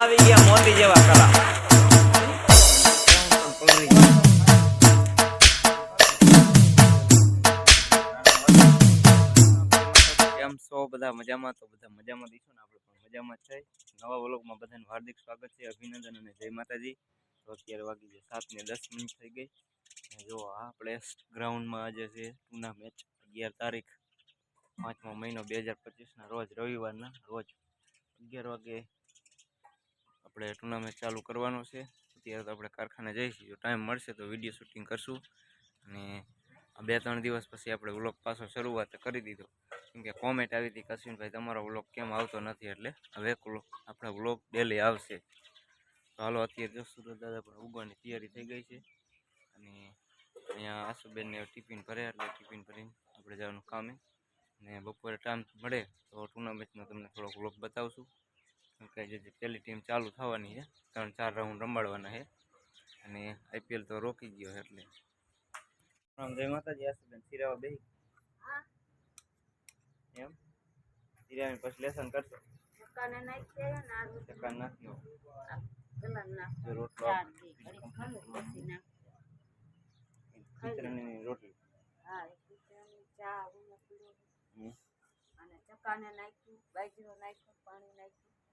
આવી ગયા મોતી જેવા કલા. કેમ છો? બધા મજામાં? તો બધા મજામાં દઈશું આપણે પણ મજામાં છે. નવા વ્લોગમાં બધાને હાર્દિક સ્વાગત છે, અભિનંદન અને જય માતાજી. તો અત્યારે ગયા સાત ને દસ મિનિટ થઈ ગઈ. જો આપણે ગ્રાઉન્ડમાં આજે છે મેચ અગિયાર તારીખ પાંચમો મહિનો બે હજાર પચીસના રોજ રવિવારના રોજ અગિયાર વાગે આપણે ટુર્નામેન્ટ ચાલુ કરવાનો છે. અત્યારે તો આપણે કારખાને જઈશું. જો ટાઈમ મળશે તો વીડિયો શૂટિંગ કરશું. અને બે ત્રણ દિવસ પછી આપણે વ્લોગ પાછો શરૂઆત કરી દીધો. કેમકે કોમેન્ટ આવી હતી કશ્મીરભાઈ તમારો વ્લોગ કેમ આવતો નથી? એટલે હવે આપણા વ્લોગ ડેલી આવશે. તો હાલો, અત્યારે જો દાદા પણ ઉગવાની તૈયારી થઈ ગઈ છે. અને અહીંયા આશુબેનને ટિફિન ભરે એટલે ટિફિન ભરીને આપણે જવાનું કામે. અને બપોરે ટાઈમ મળે તો ટુર્નામેન્ટનો તમને થોડોક વ્લોગ બતાવશું. કે જે પહેલી ટીમ ચાલુ થવાની છે. ત્રણ ચાર રાઉન્ડ રમાડવાના છે. અને આઈપીએલ તો રોકી ગયો છે એટલે. આમ જય માતાજી આશુબેન સિરાવા બેહી. એમ? સિરાવીને પછી લેસન કરશો? રોટલો. ચા. અને ચકાને નાખ્યું બાજરો નાખ્યું પાણી નાખ્યું.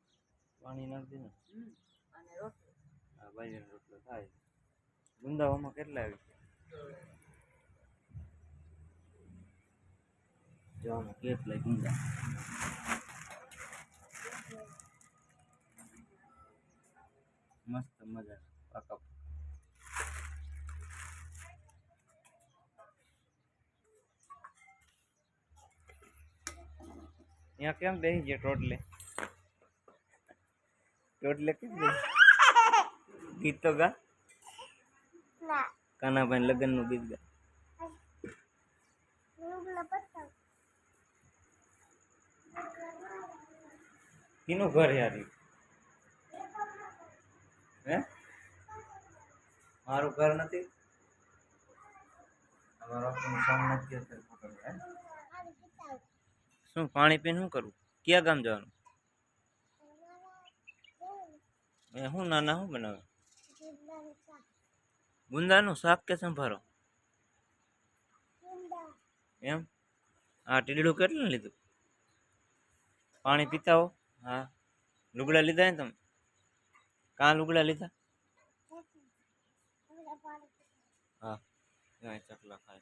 પાણી નાખી ને અને રોટલી. બાજરીનો રોટલો થાય. ગુંદાઓમાં કેટલા આવી જો આમાં કેટલા ગુંદા. મસ્ત મજા પાકા ત્યાં કેમ બેસી ગયા ટોટલે? ટોટલે કેમ બેસી ગીત તો ગા કાનાભાઈ લગ્નનું ગીત ગા કીનું ઘર યાર ઈ? હે મારું ઘર નથી અમારો સોંગ નથી અત્યારે પકડવા, હે? શું પાણી પીને શું કરવું ક્યાં ગામ જવાનું એ શું નાના શું બનાવે? ગુંદાનું શાક કે સંભારો? એમ? હા ટીડું કેટલું લીધું? પાણી પીતા હો. હા લુગડા લીધા ને તમે? કાં લુગડા લીધા? હા. ચકલા ખાય.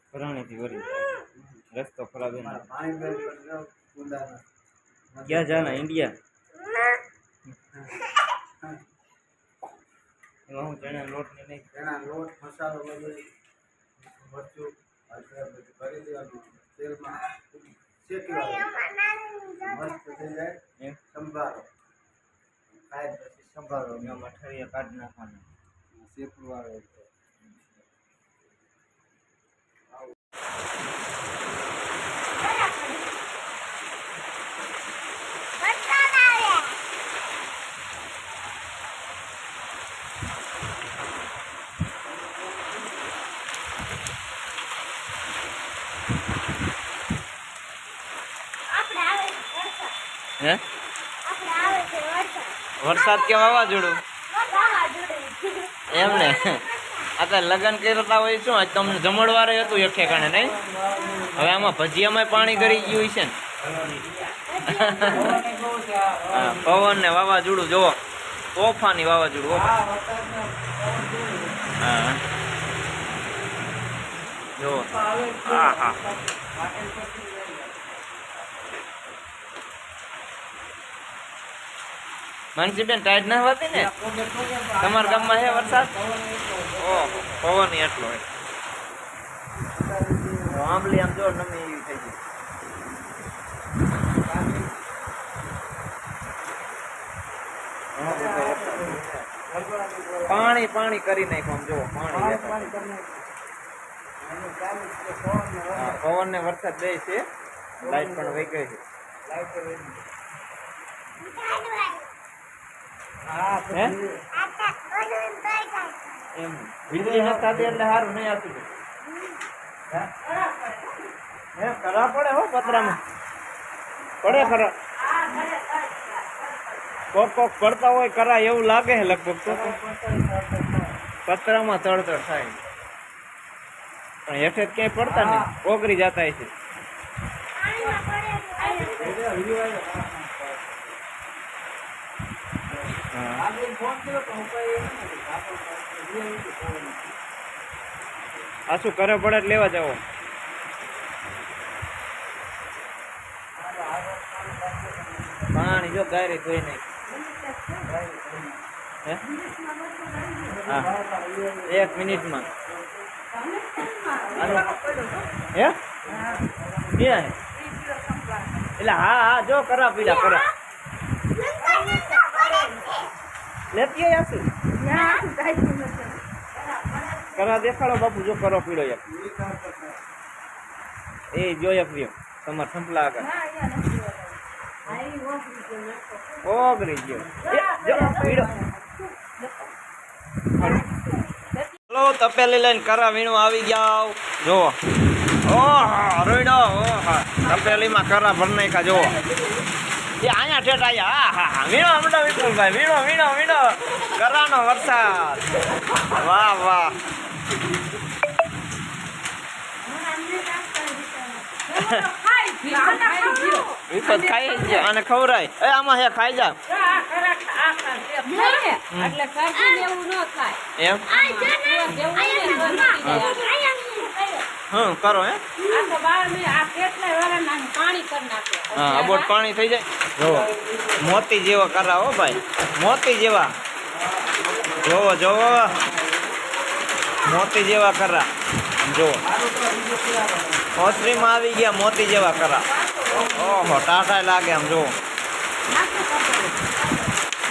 ફરાણીથી વળી. રસ્તો ખરાબ હે ને. ક્યાં જાના? ઇન્ડિયા? એમાં હું ચણા લોટ ને નહીં. એના લોટ મસાલો બધું. મરચું કરી દેવાનું. તેલમાં શેકી મસ્ત થઈ જાય. સંભારો. ખાય પછી સંભારો. એમાં ઠળિયા કાઢી નાખવાના. શેકવું આવે એટલે. હે? વરસાદ. આવવા જોડું. એમ ને? તો લગ્ન કરતા હોય શું? તમને જમણવારે હતું એક ઠેકાણે, નહીં? હવે આમાં ભજીયામાં પાણી કરી ગયું છે ને. પવન ને વાવાઝોડું જોવો તોફાની વાવાઝોડું, હા જોવો હા હા. માનસીબેન, ટાઈટ ના હોતી ને? તમારા ગામમાં છે વરસાદ? ઓહો પવન એટલો હોય આંબલી આમ જો નમી એવી થઈ ગઈ. પાણી પાણી કરી નાખો આમ જો પાણી. પવન ને વરસાદ બે છે. લાઈટ પણ વહી ગઈ છે. હે એમ. વીજળી ન થતી એટલે સારું નહીં આવતું હે? હે કરવા પડે હો પતરામાં. પડે ખરા. કોક કોક પડતા હોય કરા એવું લાગે છે લગભગ તો. પતરામાં તડતડ થાય. પણ હેઠે ક્યાંય પડતા નહીં. ઓગરી જતા છે હા આ શું કરે પડે લેવા જાઓ? પાણી જો ગાયરી ધોઈ નહીં હે? હા. એક મિનિટમાં. હે? એટલે હા હા જો કરા પીડા. કરા લેતી આય આસી કરા દેખાડો બાપુ, જો કરો પીડો એક. એ જો એક તમાર સંપલા આગળ. ઓગરી ગયો. જો પીડો હલો, તપેલી લઈને કરા વીણું આવી ગયા જો ઓહ રોઈડો ઓહ. તપેલીમાં કરા ભર નાખ્યા જો એ અહીંયા ઠેઠ આયા હા હા હા વીણો હમણાં વિપુલભાઈ વીણો વીણો વીણો કરાનો વરસાદ વાહ વાહ વિપત ખાઈ જ ગયા અને ખવરાય એ આમાં હે ખાઈ જા એટલે એવું ન થાય એમ જેવું હમ કરો હે. આ તો બાર મે આ કેટલાય વાળા પાણી કર નાખો. હા અબોટ પાણી થઈ જાય. જોવો મોતી જેવા કરા હો ભાઈ. મોતી જેવા. જોવો જોવો મોતી જેવા કરા. જોવો ઓસરીમાં આવી ગયા મોતી જેવા કરા. ઓહો ટાટા લાગે આમ જોવો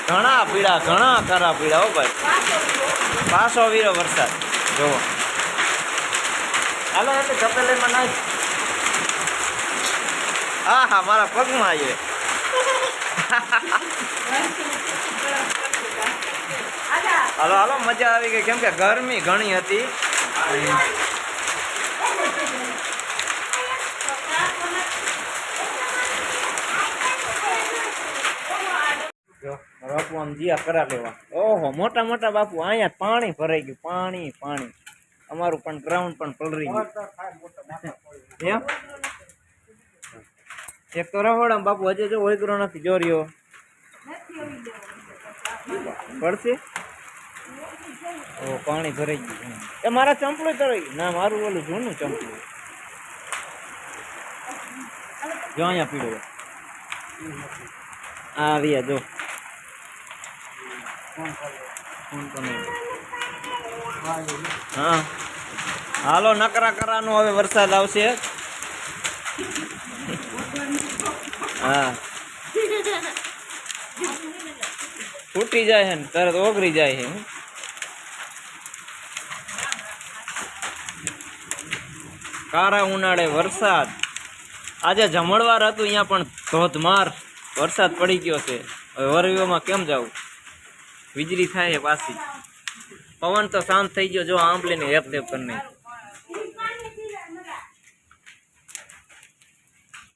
ઘણા પીડા ઘણા કરા પીડા હો ભાઈ. પાછો વીરો વરસાદ. જોવો હાલો એટલે કપેલીમાં નાખ. હા હા મારા પગમાં આવ્યો હાલો હાલો, મજા આવી ગઈ. કેમ કે ગરમી ઘણી હતી. આમ જીયા કરા લેવા. ઓહો મોટા મોટા બાપુ, અહીંયા પાણી ભરાઈ ગયું. પાણી પાણી. અમારું પણ ગ્રાઉન્ડ પણ પલરી ગયું. એક તો રહોડા બાપુ હજે જો ઓઈગરો નથી જોર્યો પડશે? ઓ પાણી ભરાઈ ગયું એ મારા ચંપલું તરાઈ ગયું. ના મારું ઓલું જૂનું ચંપલું. જો અહીંયા પીડો આ રહ્યા જો. ફોન તો નહીં. હા. હાલો, નકરા કરાનો હવે વરસાદ આવશે. હા. ફૂટી જાય છે તરત ઓગળી જાય છે કારા ઉનાળે વરસાદ. આજે જમણવાર હતું, અહીંયા પણ ધોધમાર વરસાદ પડી ગયો છે. હવે વરવીઓમાં કેમ જવું? વીજળી થાય પાછી. પવન તો શાંત થઈ ગયો. જો આંબલીને હેપ તેપ કરી નાખી